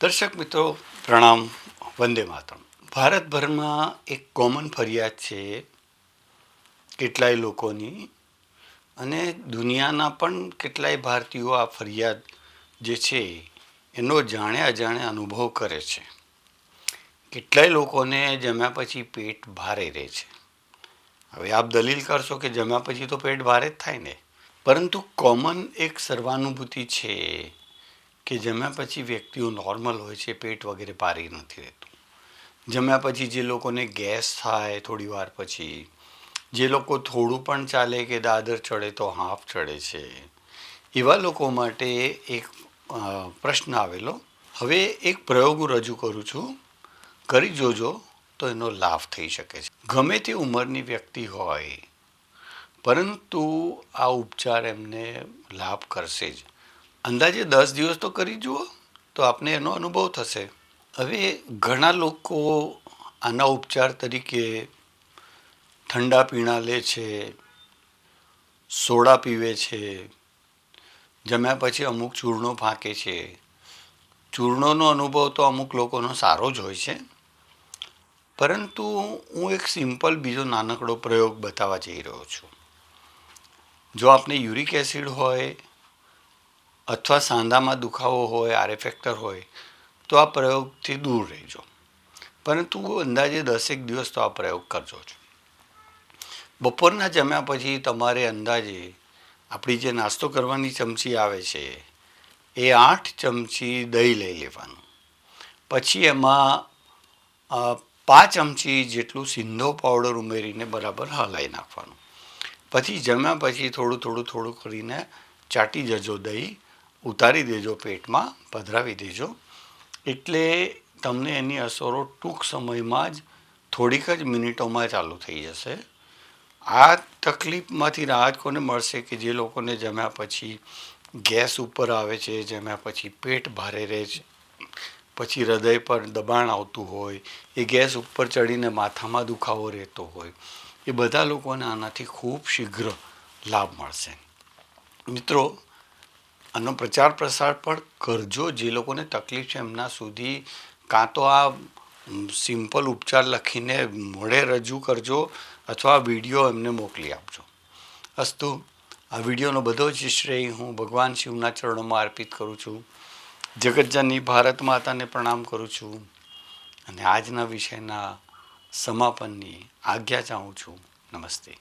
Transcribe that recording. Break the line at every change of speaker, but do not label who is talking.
દર્શક મિત્રો, પ્રણામ, વંદે માતરમ. ભારતભરમાં એક કોમન ફરિયાદ છે કેટલાય લોકોની અને દુનિયાના પણ કેટલાય ભારતીયો આ ફરિયાદ જે છે એનો જાણે અજાણે અનુભવ કરે છે. કેટલાય લોકોને જમ્યા પછી પેટ ભારે રહે છે. હવે આપ દલીલ કરશો કે જમ્યા પછી તો પેટ ભારે જ થાય ને? પરંતુ કોમન એક સર્વાનુભૂતિ છે કે જમ્યા પછી વ્યક્તિઓ નોર્મલ હોય છે, પેટ વગેરે પારી નથી રહેતું. જમ્યા પછી જે લોકોને ગેસ થાય થોડી વાર પછી, જે લોકો થોડું પણ ચાલે કે દાદર ચડે તો હાફ ચડે છે, એવા લોકો માટે એક પ્રશ્ન આવેલો. હવે એક પ્રયોગ રજૂ કરું છું. કરી જોજો તો એનો લાભ થઈ શકે છે. ગમે તે ઉંમરની વ્યક્તિ હોય, પરંતુ આ ઉપચાર એમને લાભ કરશે જ. અંદાજે દસ દિવસ તો કરી જુઓ, તો આપને એનો અનુભવ થશે. હવે ઘણા લોકો આના ઉપચાર તરીકે ઠંડા પીણા લે છે, સોડા પીવે છે, જમ્યા પછી અમુક ચૂર્ણો ફાંકે છે. ચૂર્ણોનો અનુભવ તો અમુક લોકોનો સારો જ હોય છે. પરંતુ હું એક સિમ્પલ બીજો નાનકડો પ્રયોગ બતાવવા જઈ રહ્યો છું. જો આપને યુરિક એસિડ હોય અથવા સાંધામાં દુખાવો હોય આરે ફેક્ટર હોય, તો આ પ્રયોગથી દૂર રહેજો. પરંતુ અંદાજે દસેક દિવસ તો આ પ્રયોગ કરજો જ. બપોરના જમ્યા પછી તમારે અંદાજે આપણી જે નાસ્તો કરવાની ચમચી આવે છે, એ આઠ ચમચી દહીં લઈ લેવાનું. પછી એમાં પાંચ ચમચી જેટલું સિંધો પાવડર ઉમેરીને બરાબર હલાવી નાખવાનું. પછી જમ્યા પછી થોડું થોડું થોડું કરીને ચાટી જજો દહીં ઉતારી દેજો પેટમાં, પધરાવી દેજો. એટલે તમને એની અસરો ટૂંક સમયમાં જ, થોડીક જ મિનિટોમાં ચાલુ થઈ જશે. આ તકલીફમાંથી રાહત કોને મળશે કે જે લોકોને જમ્યા પછી ગેસ ઉપર આવે છે, જમ્યા પછી પેટ ભારે રહે છે, પછી હૃદય પર દબાણ આવતું હોય, એ ગેસ ઉપર ચડીને માથામાં દુખાવો રહેતો હોય, એ બધા લોકોને આનાથી ખૂબ શીઘ્ર લાભ મળશે. મિત્રો આનો પ્રચાર પ્રસાર પણ કરજો. જે લોકોને તકલીફ છે એમના સુધી કાં તો આ સિમ્પલ ઉપચાર લખીને મોડે રજૂ કરજો અથવા વીડિયો એમને મોકલી આપજો. અસ્તુ, આ વિડીયોનો બધો જ શ્રેય હું ભગવાન શિવના ચરણોમાં અર્પિત કરું છું. જગતજનની ભારત માતાને પ્રણામ કરું છું. અને આજના વિષયના સમાપનની આજ્ઞા ચાહું છું. નમસ્તે.